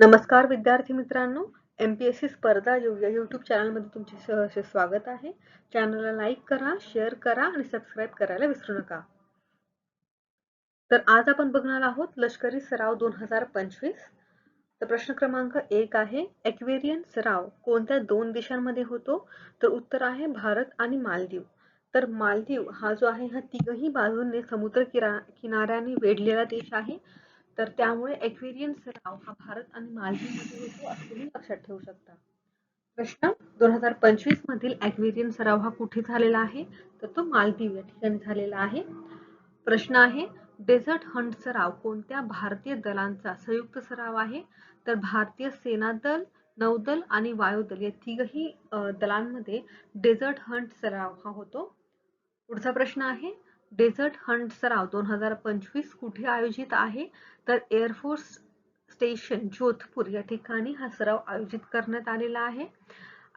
नमस्कार विद्यार्थी मित्रांनो एम पी एस सी स्पर्धा येऊ या यूट्यूब चॅनलमध्ये तुमचे सहर्ष स्वागत आहे. चॅनलला लाईक करा शेअर करा आणि सबस्क्राईब करायला विसरू नका. तर आज आपण बघणार आहोत लष्करी सराव दोन हजार पंचवीस. तर प्रश्न क्रमांक एक आहे एक्वेरियन सराव कोणत्या दोन देशांमध्ये होतो? तर उत्तर आहे भारत आणि मालदीव. तर मालदीव हा जो आहे हा तिघही बाजूंनी समुद्र किरा किनाऱ्याने वेढलेला देश आहे. तर त्यामुळे एक्वेरियन सराव हा भारत आणि मालदीवमध्ये होतो असं तुम्ही लक्षात ठेवू शकता. प्रश्न दोन हजार पंचवीस मधील एक्वेरियन सराव हा कुठे झालेला आहे? तर तो मालदीव या ठिकाणी झालेला आहे. प्रश्न आहे डेझर्ट हंट सराव कोणत्या भारतीय दलांचा संयुक्त सराव आहे? तर भारतीय सेना दल नौदल आणि वायुदल या तिघही दलांमध्ये डेझर्ट हंट सराव हा होतो. पुढचा प्रश्न आहे डेझर्ट हंट सराव दोन हजार पंचवीस कुठे आयोजित आहे? तर एअरफोर्स स्टेशन जोधपूर. या ठिकाणी हा सराव आयोजित करण्यात आलेला आहे.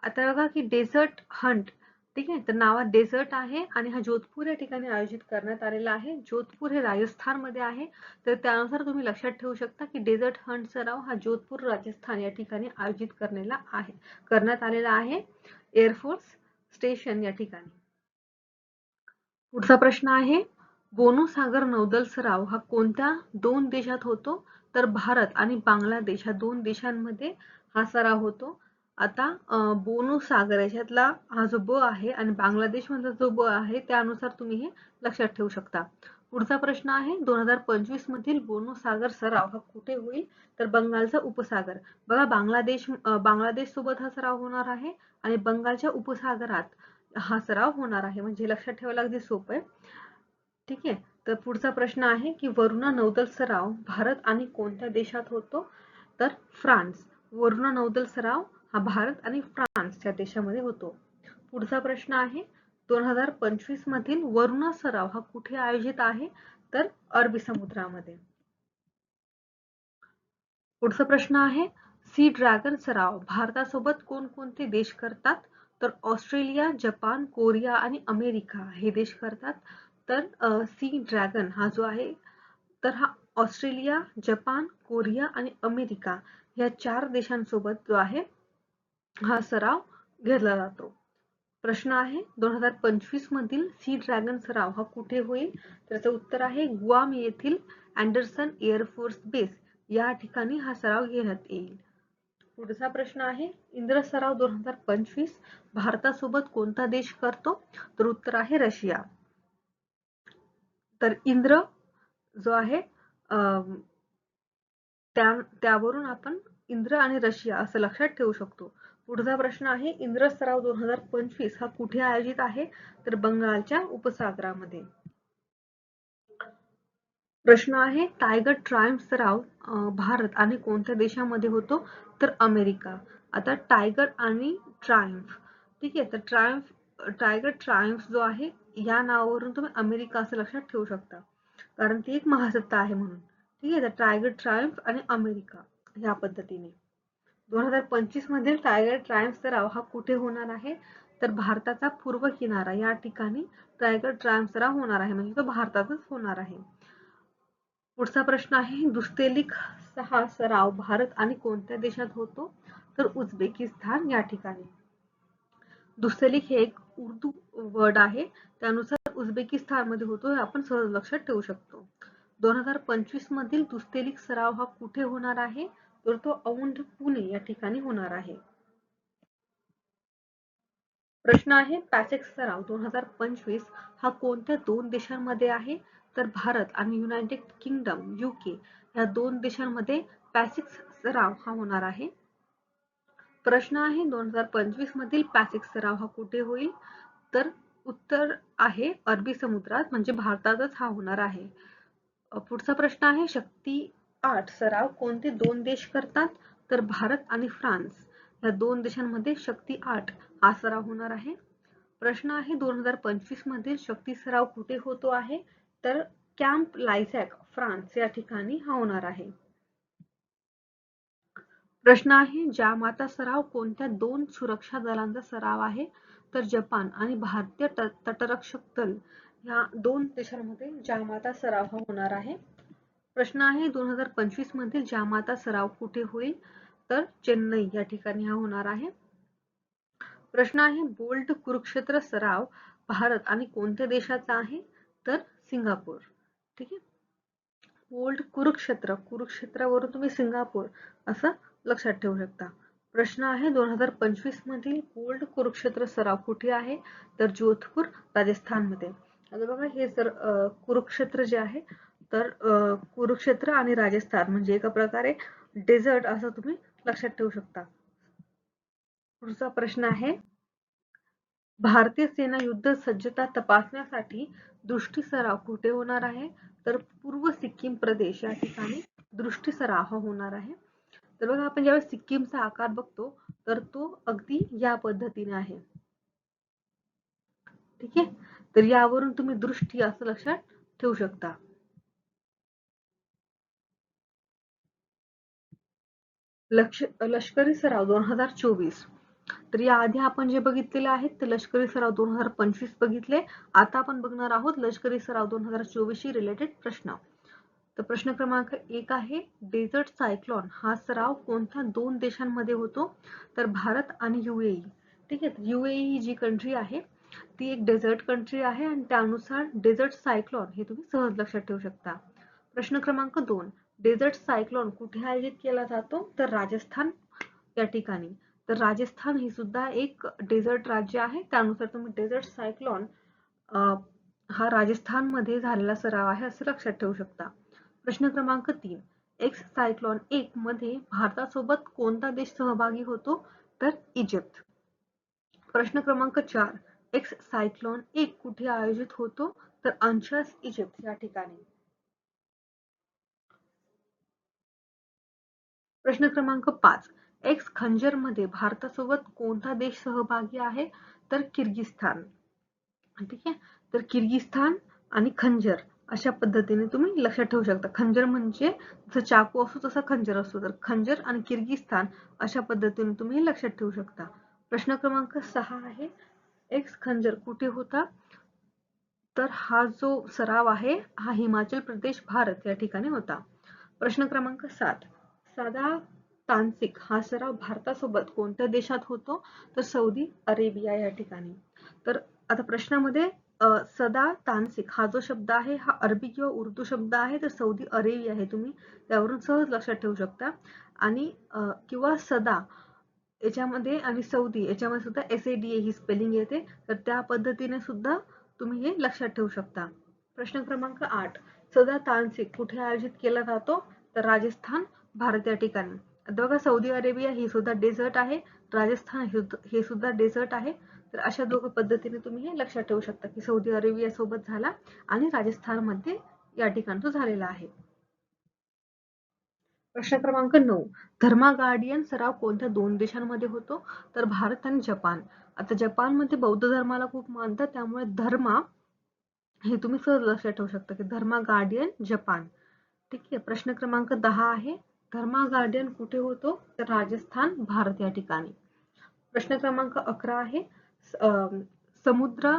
आता बघा की डेझर्ट हंट ठीक आहे? तर नावात डेझर्ट आहे आणि हा जोधपूर या ठिकाणी आयोजित करण्यात आलेला आहे. जोधपूर हे राजस्थानमध्ये आहे. तर त्यानुसार तुम्ही लक्षात ठेवू शकता की डेझर्ट हंट सराव हा जोधपूर राजस्थान या ठिकाणी आयोजित करण्याला आहे करण्यात आलेला आहे. एअरफोर्स स्टेशन या ठिकाणी. पुढचा प्रश्न आहे बोनो सागर नौदल सराव हा कोणत्या दोन देशात होतो? तर भारत आणि बांगलादेश ह्या दोन देशांमध्ये हा सराव होतो. आता बोनू सागर याच्यातला हा जो ब आहे आणि बांगलादेशमधला जो ब आहे त्यानुसार तुम्ही हे लक्षात ठेवू शकता. पुढचा प्रश्न आहे दोन हजार पंचवीस मधील बोनूसागर सराव हा कुठे होईल? तर बंगालचा उपसागर. बघा बांगलादेश बांगलादेश सोबत हा सराव होणार आहे आणि बंगालच्या उपसागरात हा सराव होणार आहे. म्हणजे लक्षात ठेवायला अगदी सोपं आहे. ठीक आहे? तर पुढचा प्रश्न आहे की वरुणा नौदल सराव भारत आणि कोणत्या देशात होतो? तर फ्रान्स. वरुणा नौदल सराव हा भारत आणि फ्रान्स या देशामध्ये होतो. पुढचा प्रश्न आहे दोन हजार पंचवीस मधील वरुणा सराव हा कुठे आयोजित आहे? तर अरबी समुद्रामध्ये. पुढचा प्रश्न आहे सी ड्रॅगन सराव भारतासोबत कोणकोणते देश करतात? तर ऑस्ट्रेलिया जपान कोरिया आणि अमेरिका हे देश करतात. तर सी ड्रॅगन हा जो आहे तर हा ऑस्ट्रेलिया जपान कोरिया आणि अमेरिका या चार देशांसोबत जो आहे हा सराव घेतला जातो. प्रश्न आहे दोन हजार पंचवीस मधील सी ड्रॅगन सराव हा कुठे होईल? त्याचं उत्तर आहे गुआम येथील अँडरसन एअरफोर्स बेस. या ठिकाणी हा सराव घेण्यात येईल. पुढचा प्रश्न आहे इंद्र सराव दोन हजार पंचवीस भारतासोबत कोणता देश करतो? तर उत्तर आहे रशिया. तर इंद्र जो आहे त्या त्यावरून आपण इंद्र आणि रशिया असं लक्षात ठेवू शकतो. पुढचा प्रश्न आहे इंद्र सराव दोन हजार पंचवीस हा कुठे आयोजित आहे? तर बंगालच्या उपसागरामध्ये. प्रश्न आहे टायगर ट्रायम्फ सराव भारत आणि कोणत्या देशामध्ये होतो? तर अमेरिका. आता टायगर आणि ट्रायम्फ. ठीक आहे तर ट्रायम्फ टायगर ट्रायम्फ जो आहे या नावावरून तुम्ही अमेरिका असं लक्षात ठेवू शकता. कारण ती एक महासत्ता आहे म्हणून. ठीक आहे तर टायगर ट्रायम्फ आणि अमेरिका या पद्धतीने. दोन हजार पंचवीस मधील टायगर ट्रायम्फ सराव हा कुठे होणार आहे? तर भारताचा पूर्व किनारा या ठिकाणी टायगर ट्रायम्फ सराव होणार आहे. म्हणजे तो भारतातच होणार आहे. पुढचा प्रश्न आहे दुस्तेलिक सहा सराव भारत आणि कोणत्या देशात होतो? तर उझबेकिस्तान या ठिकाणी. दुस्तेलिक हे एक उर्दू वर्ड आहे त्यानुसार उझबेकिस्तानमध्ये होतो हे आपण सहज लक्षात ठेवू शकतो. दोन हजार पंचवीस मधील दुस्तेलिक सराव हा कुठे होणार आहे? तर तो औंध पुणे या ठिकाणी होणार आहे. प्रश्न आहे पॅसेक्स सराव दोन हजार पंचवीस हा कोणत्या दोन देशांमध्ये आहे? तर भारत आणि युनायटेड किंगडम युके या दोन देशांमध्ये पॅसिक सराव हा होणार आहे. प्रश्न आहे दोन हजार पंचवीस मधील पॅसिक सराव हा कुठे होईल? तर उत्तर आहे अरबी समुद्रात म्हणजे भारतातच हा होणार आहे. पुढचा प्रश्न आहे शक्ती आठ सराव कोणते दोन देश करतात? तर भारत आणि फ्रान्स. या दोन देशांमध्ये शक्ती आठ हा सराव होणार आहे. प्रश्न आहे दोन हजार पंचवीस मधील शक्ती सराव कुठे होतो आहे? तर कॅम्प लायझॅक फ्रान्स या ठिकाणी हा होणार आहे. प्रश्न आहे जामाता सराव कोणत्या दोन सुरक्षा दलांचा सराव आहे? तर जपान आणि भारतीय तटरक्षक दल या दोन देशांमध्ये जामाता सराव हा होणार आहे. प्रश्न आहे दोन हजार पंचवीस मधील जामाता सराव कुठे होईल? तर चेन्नई या ठिकाणी हा होणार आहे. प्रश्न आहे बोल्ट कुरुक्षेत्र सराव भारत आणि कोणत्या देशाचा आहे? तर सिंगापूर. ठीक आहे? ओल्ड कुरुक्षेत्र कुरुक्षेत्रावरून तुम्ही सिंगापूर असं लक्षात ठेवू शकता. प्रश्न आहे दोन हजार पंचवीस मधील ओल्ड कुरुक्षेत्र सराव कुठे आहे? तर जोधपूर राजस्थानमध्ये आता बघा हे जर कुरुक्षेत्र जे आहे तर कुरुक्षेत्र आणि राजस्थान म्हणजे एका प्रकारे डेझर्ट असं तुम्ही लक्षात ठेवू शकता. पुढचा प्रश्न आहे भारतीय सेना युद्ध सज्जता तपासण्यासाठी दृष्टी सराव कुठे होणार आहे? तर पूर्व सिक्कीम प्रदेश या ठिकाणी दृष्टी सराव होणार आहे. तर बघा आपण ज्यावेळेस सिक्कीमचा आकार बघतो तर तो अगदी या पद्धतीने आहे. ठीक आहे? तर यावरून तुम्ही दृष्टी असं लक्षात ठेवू शकता. लक्ष लष्करी सराव दोन हजार चोवीस. तर याआधी आपण जे बघितलेले आहेत ते लष्करी सराव दोन हजार पंचवीस बघितले. आता आपण बघणार आहोत लष्करी सराव दोन हजार चोवीस रिलेटेड प्रश्न. तर प्रश्न क्रमांक एक आहे डेझर्ट सायक्लॉन हा सराव कोणत्या दोन देशांमध्ये होतो? तर भारत आणि युएई ठीक आहे युएई ही जी कंट्री आहे ती एक डेझर्ट कंट्री आहे आणि त्यानुसार डेझर्ट सायक्लॉन हे तुम्ही सहज लक्षात ठेवू शकता. प्रश्न क्रमांक दोन डेझर्ट सायक्लॉन कुठे आयोजित केला जातो? तर राजस्थान या ठिकाणी. तर राजस्थान ही सुद्धा एक डेझर्ट राज्य आहे. त्यानुसार तुम्ही डेझर्ट सायक्लॉन हा राजस्थानमध्ये झालेला सराव आहे असे लक्षात ठेवू शकता. प्रश्न क्रमांक तीन. एक्स सायक्लॉन एक मध्ये भारतासोबत कोणता देश सहभागी होतो? तर इजिप्त. प्रश्न क्रमांक चार. एक्स सायक्लॉन एक कुठे आयोजित होतो? तर अंशस इजिप्त. या ठिकाणी. प्रश्न क्रमांक पाच. एक्स खंजरमध्ये भारतासोबत कोणता देश सहभागी आहे? तर किर्गिस्तान ठीक आहे? तर किर्गिस्तान आणि खंजर अशा पद्धतीने तुम्ही लक्षात ठेवू शकता. खंजर म्हणजे जसं चाकू असतो तसा खंजर असतो तर खंजर आणि किर्गिस्तान अशा पद्धतीने तुम्ही लक्षात ठेवू शकता. प्रश्न क्रमांक सहा आहे. एक्स खंजर कुठे होता? तर हा जो सराव आहे हा हिमाचल प्रदेश भारत या ठिकाणी होता. प्रश्न क्रमांक सात. साधा तांत्रिक हा सराव भारतासोबत कोणत्या देशात होतो? तर सौदी अरेबिया या ठिकाणी. तर आता प्रश्नामध्ये सदा तांत्रिक हा जो शब्द आहे हा अरबी किंवा उर्दू शब्द आहे तर सौदी अरेबिया आहे तुम्ही त्यावरून सहज लक्षात ठेवू शकता. आणि किंवा सदा याच्यामध्ये आणि सौदी याच्यामध्ये सुद्धा एस ए डी ए ही स्पेलिंग येते. तर त्या पद्धतीने सुद्धा तुम्ही हे लक्षात ठेवू शकता. प्रश्न क्रमांक आठ. सदा तांत्रिक कुठे आयोजित केला जातो? तर राजस्थान भारत या ठिकाणी. बघा सौदी अरेबिया ही सुद्धा डेझर्ट आहे. राजस्थान हे सुद्धा डेझर्ट आहे. तर अशा दोघं पद्धतीने तुम्ही हे लक्षात ठेवू शकता की सौदी अरेबिया सोबत झाला आणि राजस्थानमध्ये या ठिकाण तो झालेला आहे. प्रश्न क्रमांक नऊ. धर्मा गार्डियन सराव कोणत्या दोन देशांमध्ये होतो? तर भारत आणि जपान. आता जपानमध्ये बौद्ध धर्माला खूप मानतात त्यामुळे धर्मा हे तुम्ही सहज लक्षात ठेवू शकता की धर्मा गार्डियन जपान. ठीक आहे प्रश्न क्रमांक दहा आहे. धर्मा गार्डियन कुठे होतो? तर राजस्थान भारत या ठिकाणी. प्रश्न क्रमांक अकरा आहे. समुद्र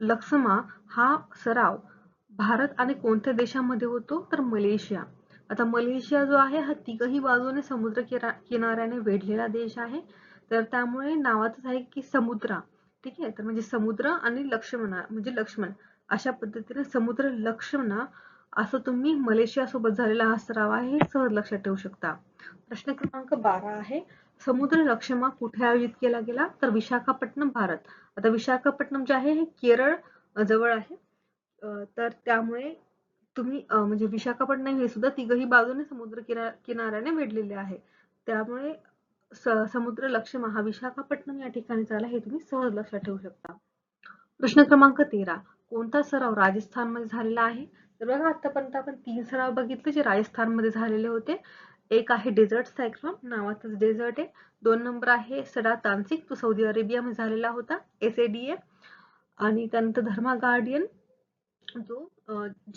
लक्ष्मा हा सराव भारत आणि कोणत्या देशामध्ये होतो? तर मलेशिया. आता मलेशिया जो आहे हा तिघही बाजूने समुद्र किनाऱ्याने वेढलेला देश आहे. तर त्यामुळे नावातच आहे की समुद्रा. ठीक आहे? तर म्हणजे समुद्र आणि लक्ष्मणा म्हणजे लक्ष्मण. अशा पद्धतीने समुद्र लक्ष्मणा असं तुम्ही मलेशिया सोबत झालेला हा सराव आहे हे सहज लक्षात ठेवू शकता. प्रश्न क्रमांक बारा आहे. समुद्र लक्षमा कुठे आयोजित केला गेला? तर विशाखापट्टणम भारत. आता विशाखापट्टणम जे आहे हे केरळ जवळ आहे. तर त्यामुळे तुम्ही म्हणजे विशाखापट्टणम हे सुद्धा तिघही बाजूने समुद्र किनाऱ्याने वेढलेले आहे. त्यामुळे समुद्र लक्षमा हा विशाखापट्टणम या ठिकाणी झाला हे तुम्ही सहज लक्षात ठेवू शकता. प्रश्न क्रमांक तेरा. कोणता सराव राजस्थानमध्ये झालेला आहे? तर बघा आतापर्यंत आपण तीन सराव बघितले जे राजस्थानमध्ये झालेले होते. एक आहे डेझर्ट सायक्लोन नावाचं डेझर्ट आहे. दोन नंबर आहे सडा तांसिक तो सौदी अरेबिया मध्ये झालेला होता एस ए डी ए. आणि त्यानंतर धर्मा गार्डियन जो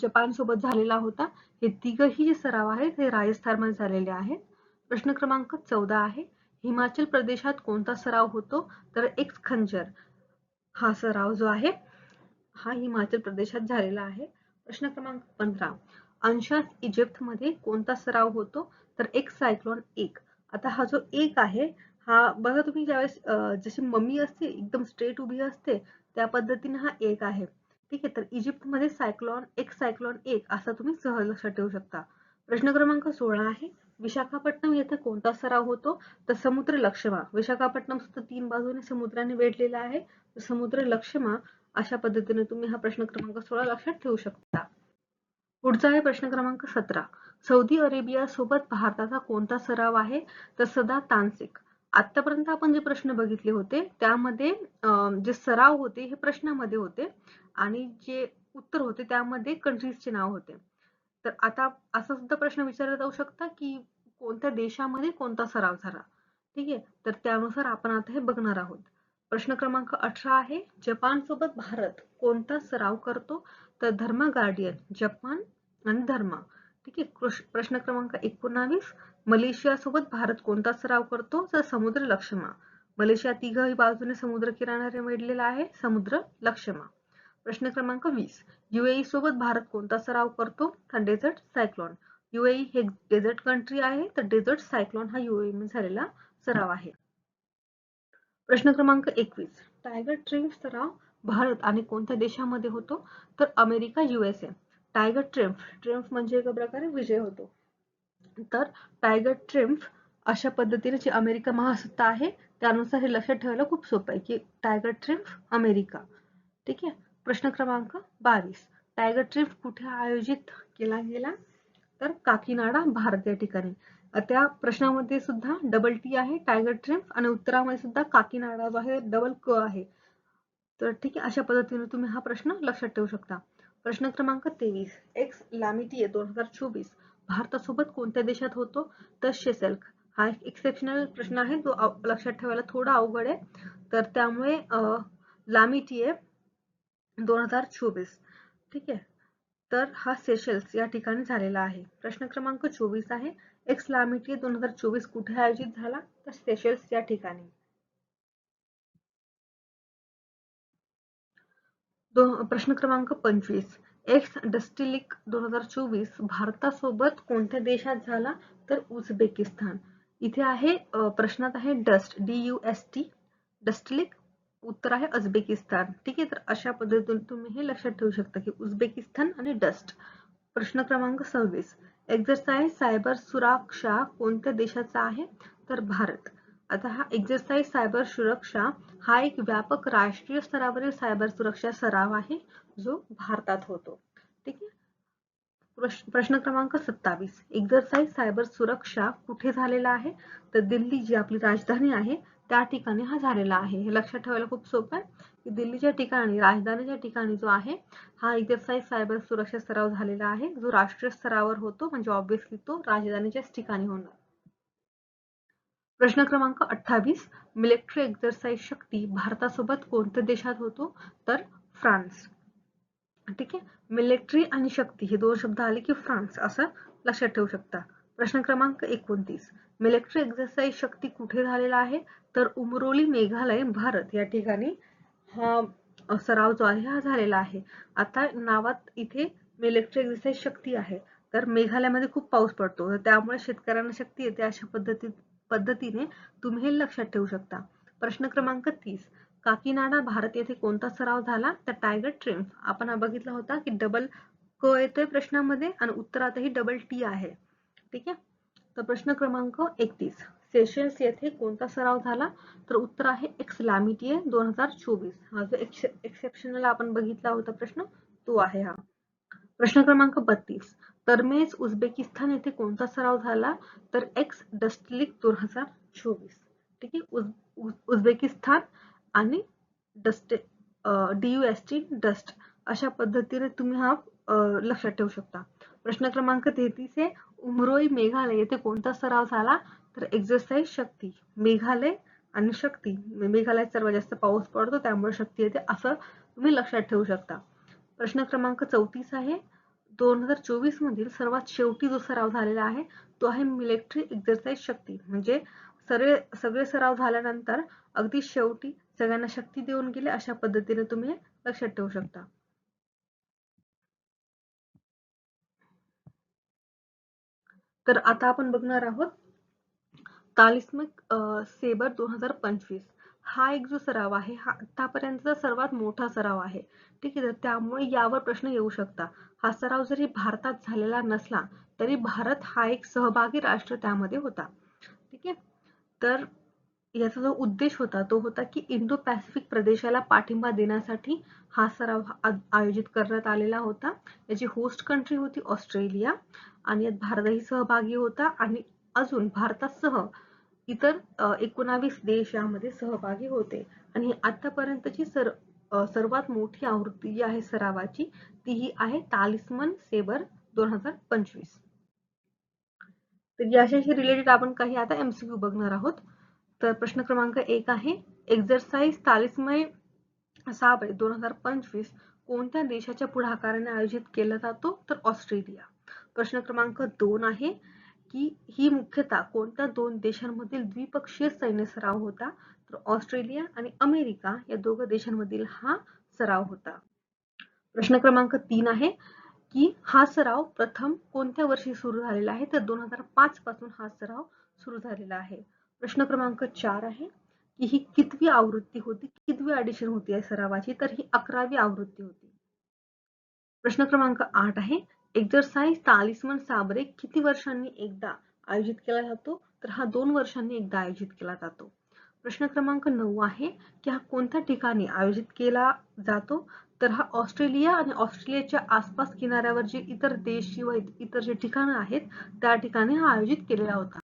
जपान सोबत झालेला होता. हे तिघही जे सराव आहेत हे राजस्थानमध्ये झालेले आहेत. प्रश्न क्रमांक चौदा आहे. हिमाचल प्रदेशात कोणता सराव होतो? तर एक खंजर हा सराव जो आहे हा हिमाचल प्रदेशात झालेला आहे. प्रश्न क्रमांक पंधरा. अंशात इजिप्तमध्ये कोणता सराव होतो? तर एक सायक्लोन एक. आता हा जो एक आहे हा बघा तुम्ही ज्यावेळेस जशी मम्मी असते एकदम स्ट्रेट उभी असते त्या पद्धतीने हा एक आहे. ठीक आहे तर इजिप्तमध्ये सायक्लॉन एक सायक्लॉन एक असा तुम्ही सहज लक्षात ठेवू शकता. प्रश्न क्रमांक सोळा आहे. विशाखापट्टणम येथे कोणता सराव होतो? तर समुद्र लक्षमा. विशाखापट्टणम सुद्धा तीन बाजूने समुद्राने वेढलेला आहे. समुद्र लक्षमा अशा पद्धतीने तुम्ही हा प्रश्न क्रमांक सोळा लक्षात ठेवू शकता. पुढचा आहे प्रश्न क्रमांक सतरा. सौदी अरेबिया सोबत भारताचा कोणता सराव आहे? तर सदा तांत्रिक आतापर्यंत आपण जे प्रश्न बघितले होते त्यामध्ये जे सराव होते हे प्रश्नामध्ये होते आणि जे उत्तर होते त्यामध्ये कंट्रीजचे नाव होते. तर आता असा सुद्धा प्रश्न विचारला जाऊ शकता की कोणत्या देशामध्ये कोणता सराव झाला? ठीक आहे? तर त्यानुसार आपण आता हे बघणार आहोत. प्रश्न क्रमांक अठरा आहे. जपान सोबत भारत कोणता सराव करतो? तर धर्मा गार्डियन जपान आणि धर्मा. ठीक आहे? प्रश्न क्रमांक एकोणावीस. मलेशिया सोबत भारत कोणता सराव करतो? तर समुद्र लक्षमा. मलेशिया तिघही बाजूने समुद्र किनाऱ्याने वेढलेला आहे. समुद्र लक्षमा. प्रश्न क्रमांक वीस. युएई सोबत भारत कोणता सराव करतो? तर डेझर्ट सायक्लॉन युएई हे डेझर्ट कंट्री आहे. तर डेझर्ट सायक्लॉन हा युएई झालेला सराव आहे. प्रश्न क्रमांक एकवीस. टायगर ट्रिम्फ सराव भारत आणि कोणत्या देशामध्ये होतो? तर America USA tiger triumph triumph म्हणजे एका प्रकारे विजय होतो. तर टायगर ट्रिम्फ अशा पद्धतीने जी अमेरिका महासत्ता आहे त्यानुसार हे लक्षात ठेवायला खूप सोपं आहे की टायगर ट्रिम्फ अमेरिका. ठीक आहे? प्रश्न क्रमांक बावीस. टायगर ट्रिम्फ कुठे आयोजित केला गेला? तर काकीनाडा भारत या ठिकाणी. त्या प्रश्नामध्ये सुद्धा डबल टी आहे टायगर ट्रिम्फ आणि उत्तरामध्ये सुद्धा काकीनाडा जो आहे डबल क आहे. तर ठीक आहे अशा पद्धतीने तुम्ही हा प्रश्न लक्षात ठेवू शकता. प्रश्न क्रमांक तेवीस. एक्स लॅमिटी दोन हजार चोवीस. भारतासोबत कोणत्या देशात होतो? तर शेसेल्क हा एक एक्सेप्शनल प्रश्न आहे जो लक्षात ठेवायला थोडा अवघड आहे. तर त्यामुळे लामिटीए दोन हजार चोवीस. ठीक आहे. तर हा सेशल्स या ठिकाणी झालेला आहे. प्रश्न क्रमांक चोवीस आहे एक्सलामिटी दोन हजार चोवीस कुठे आयोजित झाला? तर सेशल्स या ठिकाणी. प्रश्न क्रमांक पंचवीस. एक्स डस्टिलिक दोन हजार चोवीस भारतासोबत कोणत्या देशात झाला? तर उझबेकिस्तान. इथे आहे प्रश्नात आहे dust D U S T Dustlik उत्तर आहे उझबेकिस्तान. ठीक आहे तर अशा पद्धतीने तुम्ही हे लक्षात ठेवू शकता की उझबेकिस्तान आणि डस्ट प्रश्न क्रमांक सव्वीस. एक्झरसाइज सायबर सुरक्षा कोणत्या देशाचा आहे? तर भारत. आता हा एक्झरसाइज सायबर सुरक्षा हा एक व्यापक राष्ट्रीय स्तरावरील सायबर सुरक्षा सराव आहे जो भारतात होतो. ठीक आहे? प्रश्न क्रमांक सत्तावीस. एक्झरसाइज सायबर सुरक्षा कुठे झालेला आहे? तर दिल्ली जी आपली राजधानी आहे त्या ठिकाणी हा झालेला आहे. हे लक्षात ठेवायला खूप सोपं आहे की दिल्लीच्या ठिकाणी राजधानीच्या ठिकाणी जो आहे हा एक्झरसाइज सायबर सुरक्षा सराव झालेला आहे. जो राष्ट्रीय स्तरावर होतो म्हणजे ऑब्विसली तो राजधानीच्याच ठिकाणी होणार. प्रश्न क्रमांक अठ्ठावीस मिलिटरी एक्झरसाइज शक्ती भारतासोबत कोणत्या देशात होतो? तर फ्रान्स. ठीक आहे? मिलिटरी आणि शक्ती हे दोन शब्द आले की फ्रान्स असं लक्षात ठेवू शकता. प्रश्न क्रमांक एकोणतीस मिलिटरी एक्झरसाइज शक्ती कुठे झालेला आहे? तर उमरोली मेघालय भारत. या ठिकाणी हा सराव जो आहे हा झालेला आहे. आता नावात इथे मिलिटरी एक्झरसाइज शक्ती आहे. तर मेघालयामध्ये खूप पाऊस पडतो. तर त्यामुळे शेतकऱ्यांना शक्ती येते अशा पद्धती पद्धतीने तुम्ही हे लक्षात ठेवू शकता. प्रश्न क्रमांक तीस. काकीनाडा भारत येथे कोणता सराव झाला? तर टायगर ट्रिम्फ आपण बघितला होता की डबल क येतोय प्रश्नामध्ये आणि उत्तरातही डबल टी आहे. ठीक आहे? तर प्रश्न क्रमांक एकतीस. सेशन्स येथे कोणता सराव झाला? तर उत्तर आहे एक्स लामिटीए दोन हजार चोवीस. हा जो एक्सेप्शनल आपण बघितला होता प्रश्न तो आहे हा. प्रश्न क्रमांक बत्तीस. तरमेज उझबेकिस्तान येथे कोणता सराव झाला? तर एक्स डस्टलिक दोन हजार चोवीस. ठीक आहे? उझबेकिस्तान आणि dust D U S T dust अशा पद्धतीने तुम्ही हा लक्षात ठेवू शकता. प्रश्न क्रमांक तेहतीस आहे उमरोई मेघालय येथे कोणता सराव झाला? तर एक्झरसाइज शक्ती मेघालय आणि शक्ती. म्हणजे मेघालयात सर्वात जास्त पाऊस पडतो त्यामुळे शक्ती येते असं तुम्ही लक्षात ठेवू शकता. प्रश्न क्रमांक चौतीस आहे. दोन हजार चोवीस मधील सर्वात शेवटी जो सराव झालेला आहे तो आहे मिलिटरी एक्झरसाइज शक्ती. म्हणजे सगळे सगळे सराव झाल्यानंतर अगदी शेवटी सगळ्यांना शक्ती देऊन गेले अशा पद्धतीने तुम्ही लक्षात ठेवू शकता. तर आता आपण बघणार आहोत तालिस्मिक सेबर दोन हजार पंचवीस. हा एक जो सराव आहे हा आतापर्यंतचा सर्वात मोठा सराव आहे. ठीक आहे तर त्यामुळे यावर प्रश्न येऊ शकता. हा सराव जरी भारतात झालेला नसला तरी भारत हा एक सहभागी राष्ट्र त्यामध्ये होता. ठीक आहे? तर याचा जो उद्देश होता तो होता की इंडो पॅसिफिक प्रदेशाला पाठिंबा देण्यासाठी हा सराव आयोजित करण्यात आलेला होता. याची होस्ट कंट्री होती ऑस्ट्रेलिया आणि यात भारतही सहभागी होता आणि अजून भारतासह इतर एकोणावीस देश यामध्ये सहभागी होते. आणि आतापर्यंतची सर सर्वात मोठी आवृत्ती जी आहे सरावाची ती ही आहे तालिस्मन सेबर दोन हजार पंचवीस. तर याच्याशी रिलेटेड आपण काही आता एमसीक्यू बघणार आहोत. तर प्रश्न क्रमांक एक आहे. एक्झरसाइज सहा साबळे दोन हजार पंचवीस कोणत्या देशाच्या पुढाकाराने आयोजित केला जातो? तर ऑस्ट्रेलिया. प्रश्न क्रमांक दोन आहे की ही मुख्यतः कोणत्या दोन देशांमधील द्विपक्षीय सैन्य सराव होता? तर ऑस्ट्रेलिया आणि अमेरिका या दोघं देशांमधील हा सराव होता. प्रश्न क्रमांक तीन आहे की हा सराव प्रथम कोणत्या वर्षी सुरू झालेला आहे? तर दोन हजार पाच पासून हा सराव सुरू झालेला आहे. प्रश्न क्रमांक चार आहे की ही कितवी आवृत्ती होती? कितवी ॲडिशन होती या सरावाची? तर ही अकरावी आवृत्ती होती. प्रश्न क्रमांक आठ आहे. एक्झरसाइज तालिस्मन साबरे किती वर्षांनी एकदा आयोजित केला जातो? तर हा दोन वर्षांनी एकदा आयोजित केला जातो. प्रश्न क्रमांक नऊ आहे की हा कोणत्या ठिकाणी आयोजित केला जातो? तर हा ऑस्ट्रेलिया आणि ऑस्ट्रेलियाच्या आसपास किनाऱ्यावर जे इतर देश किंवा इतर जे ठिकाणं आहेत त्या ठिकाणी हा आयोजित केलेला होता.